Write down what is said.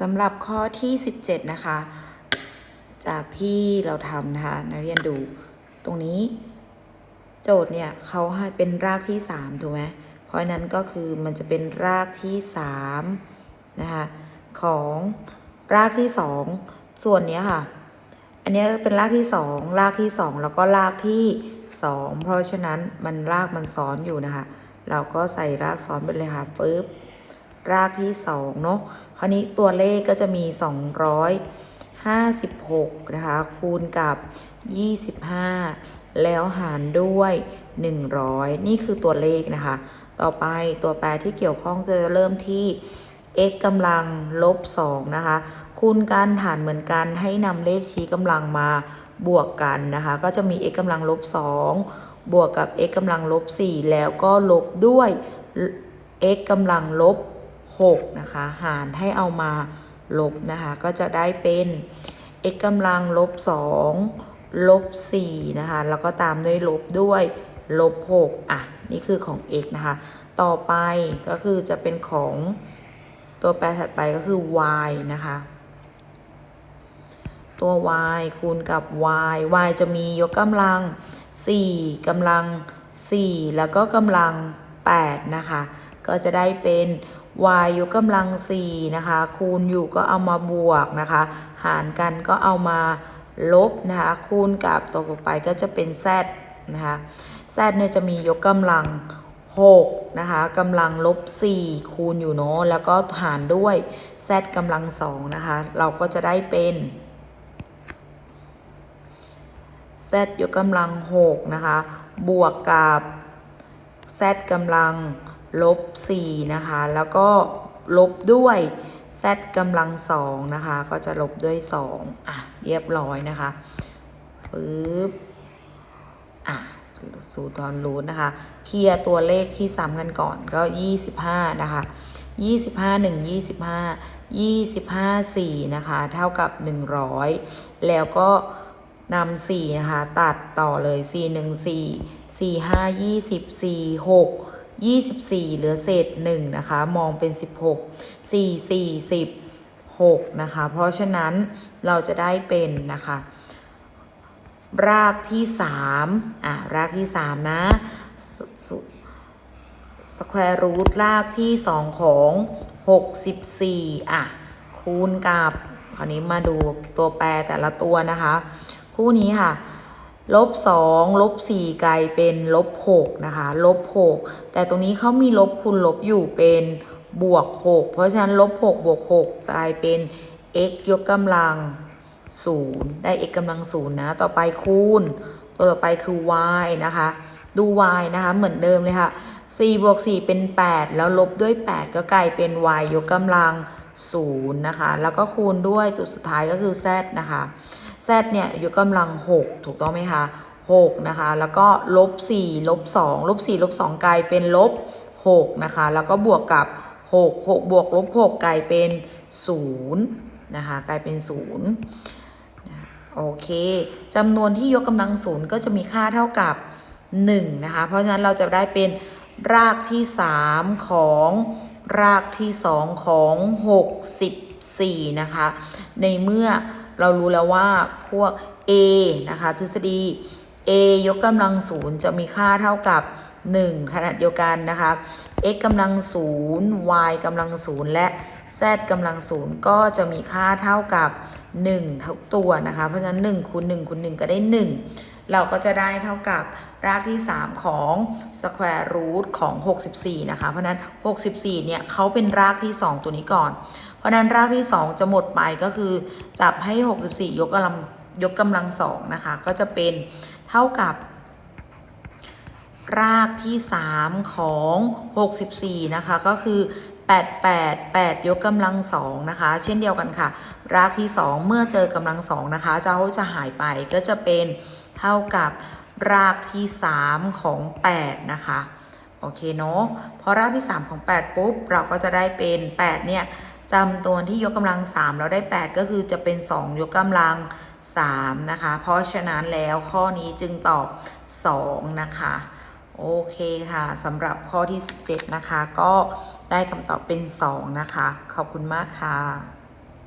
สำหรับข้อที่ 17 นะคะ จากที่เราทำนะคะนักเรียนดูตรงนี้ โจทย์เนี่ยเขาให้เป็นรากที่ 3 ถูกไหมเพราะนั้นก็คือมันจะเป็นรากที่ 3 นะคะ ของรากที่ 2 ส่วนนี้ค่ะ อันนี้เป็นรากที่ 2 รากที่ 2 แล้วก็รากที่ 2 เพราะฉะนั้นมันรากมันซ้อนอยู่นะคะ เราก็ใส่รากซ้อนไปเลยค่ะปึ๊บ รากที่2เนาะคราวนี้ตัวเลขก็จะมี 256 นะคะ คูณกับ 25 แล้วหารด้วย 100 นี่คือตัวเลขนะคะ ต่อไปตัวแปรที่เกี่ยวข้องจะเริ่มที่ x กำลังลบ 2 นะคะ คูณกันฐานเหมือนกันให้นำเลขชี้กำลังมาบวกกันนะคะ ก็จะมี x กำลังลบ 2 บวกกับ x กำลังลบ 4 แล้วก็ลบด้วย x กำลังลบ 6นะคะ หารให้เอามาลบนะคะ ก็จะได้เป็น x กำลังลบ2ลบ4นะคะ แล้วก็ตามด้วยลบด้วยลบ6อะ นี่คือของ x นะคะ ต่อไปก็คือจะเป็นของตัวแปรถัดไปก็คือ y นะคะ ตัว y คูณกับ y y จะมียกกำลัง 4กำลัง 4 แล้วก็กำลัง 8 นะคะ ก็จะได้เป็น y ยกกำลัง4นะคะ คูณอยู่ก็เอามาบวกนะคะ หารกันก็เอามาลบนะคะ คูณกับตัวต่อไปก็จะเป็น z นะคะ z เนี่ยจะมียกกำลัง6นะคะกำลังลบ 4 คูณอยู่เนาะแล้วก็หารด้วย z กำลัง2นะคะ เราก็จะได้เป็น z ยกกำลัง6นะคะ บวกกับ z กำลัง ลบ4นะคะ แล้วก็ลบด้วย z กำลัง2นะคะ ก็จะลบด้วย 2 อะ เรียบร้อยนะคะปึ๊บอะสูตรตอนรูทนะคะ เคลียร์ตัวเลขที่ซ้ำกันก่อนก็ 25 นะคะ 25 1 25 25 4 นะคะ เท่ากับ 100 แล้วก็นำ4นะคะ ตัดต่อเลย 4 1 4 4 5 20 4 6 24 เหลือเศษ 1 นะคะ มองเป็น 16 4 4 16นะคะ เพราะฉะนั้นเราจะได้เป็นนะคะ รากที่ 3 อะ รากที่ 3 นะสแควร์รูทรากที่ 2 ของ 64 อะ คูณกับ คราวนี้มาดูตัวแปรแต่ละตัวนะคะ คู่นี้ค่ะ ลบ2ลบ4กลายเป็นลบ6นะคะลบ6แต่ตรงนี้เขามีลบคูณลบอยู่เป็นบวก6เพราะฉะนั้นลบ6บวก6กลายเป็น x ยกกำลัง0ได้ x กำลัง0นะ ต่อไปคูณ ตัวต่อไปคือ y นะคะ ดู y นะคะ เหมือนเดิมเลยค่ะ4บวก4เป็น 8 แล้วลบด้วย 8 ก็กลายเป็น y ยกกำลัง0นะคะ แล้วก็คูณด้วยตัวสุดท้ายก็คือ z นะคะ z เนี่ยยกกำลัง 6 ถูกต้องไหมคะ6นะคะ แล้วก็ลบ4ลบ2ลบ4ลบ2กลายเป็นลบ6นะคะ แล้วก็บวกกับ 6 6 บวกลบ6กลายเป็น0นะคะ กลายเป็น0โอเคจำนวนที่ยกกำลัง0ก็จะมีค่าเท่ากับ1นะคะ เพราะฉะนั้นเราจะได้เป็นรากที่ 3 ของรากที่ 2 ของ 64 นะคะ ในเมื่อ เรารู้แล้วว่าพวก a นะคะทฤษฎี a ยกกำลังศูนย์จะมีค่าเท่ากับ 1 ขนาดเดียวกันนะคะ x กำลังศูนย์ y กำลังศูนย์และ z กำลังศูนย์ก็จะมีค่าเท่ากับ 1ทุกตัวนะคะ เพราะฉะนั้น1คูณ1คูณ1ก็ได้ 1 เราก็จะได้เท่ากับรากที่ 3 ของ square root ของ 64 นะคะ เพราะนั้น 64 เนี่ยเขาเป็นรากที่ 2 ตัวนี้ก่อน เพราะฉะนั้นรากที่ 2 จะหมดไปก็คือ จับให้ 64 ยกกำลังยกกำลัง2นะคะ ก็จะเป็นเท่ากับ รากที่ 3 ของ 64 นะคะ ก็คือ 8 8 8 ยกกำลัง2นะคะ เช่นเดียวกันค่ะ รากที่ 2 เมื่อเจอกำลัง2นะคะเจ้าจะหายไปก็จะเป็นเท่ากับรากที่ 3 ของ 8 นะคะ โอเคเนาะพอรากที่ 3 ของ 8 ปุ๊บ เราก็จะได้เป็น 8 เนี่ยจำตัวที่ยกกำลัง 3 เราได้ 8 ก็คือจะเป็น 2 ยกกำลัง 3 นะคะ เพราะฉะนั้นแล้วข้อนี้จึงตอบ 2 นะคะ โอเคค่ะสำหรับข้อที่ 17 นะคะก็ ได้คำตอบเป็น 2 นะคะ ขอบคุณมากค่ะ